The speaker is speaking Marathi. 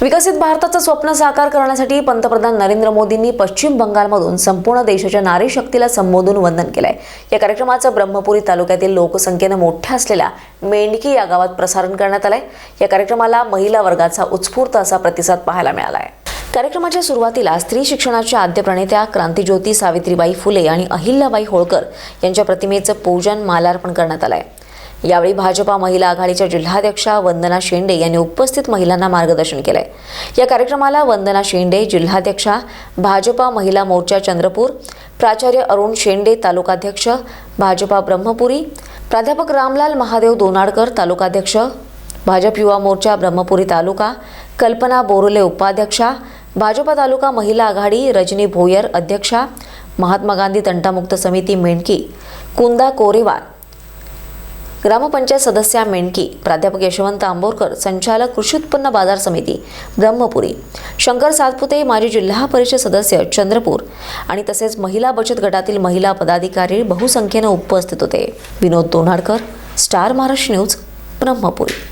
विकसित भारताचं स्वप्न साकार करण्यासाठी पंतप्रधान नरेंद्र मोदींनी पश्चिम बंगालमधून संपूर्ण देशाच्या नारी शक्तीला संबोधून वंदन केलंय. या कार्यक्रमाचं ब्रह्मपुरी तालुक्यातील लोकसंख्येनं मोठ्या असलेल्या मेंढकी या गावात प्रसारण करण्यात आलंय. या कार्यक्रमाला महिला वर्गाचा उत्स्फूर्त असा प्रतिसाद पाहायला मिळाला आहे कार्यक्रमाच्या सुरुवातीला स्त्री शिक्षणाच्या आद्य प्रणेत्या क्रांतिज्योती सावित्रीबाई फुले आणि अहिल्याबाई होळकर यांच्या प्रतिमेचं पूजन मालार्पण करण्यात आलं आहे यावेळी भाजपा महिला आघाडीच्या जिल्हाध्यक्षा वंदना शेंडे यांनी उपस्थित महिलांना मार्गदर्शन केलंय. या कार्यक्रमाला वंदना शेंडे जिल्हाध्यक्षा भाजपा महिला मोर्चा चंद्रपूर प्राचार्य अरुण शेंडे तालुकाध्यक्ष भाजपा ब्रह्मपुरी प्राध्यापक रामलाल महादेव दोनाडकर तालुकाध्यक्ष भाजप युवा मोर्चा ब्रह्मपुरी तालुका कल्पना बोरुले उपाध्यक्षा भाजपा तालुका महिला आघाडी रजनी भोयर अध्यक्षा महात्मा गांधी तंटामुक्त समिती मेंढकी कुंदा कोरेवार ग्रामपंचायत सदस्या मेंढकी प्राध्यापक यशवंत आंबोरकर संचालक कृषी उत्पन्न बाजार समिती ब्रह्मपुरी. शंकर सातपुते माजी जिल्हा परिषद सदस्य चंद्रपूर. आणि तसेच महिला बचत गटातील महिला पदाधिकारी बहुसंख्येनं उपस्थित होते. Vinod Donadkar star Maharashtra news Brahmapuri.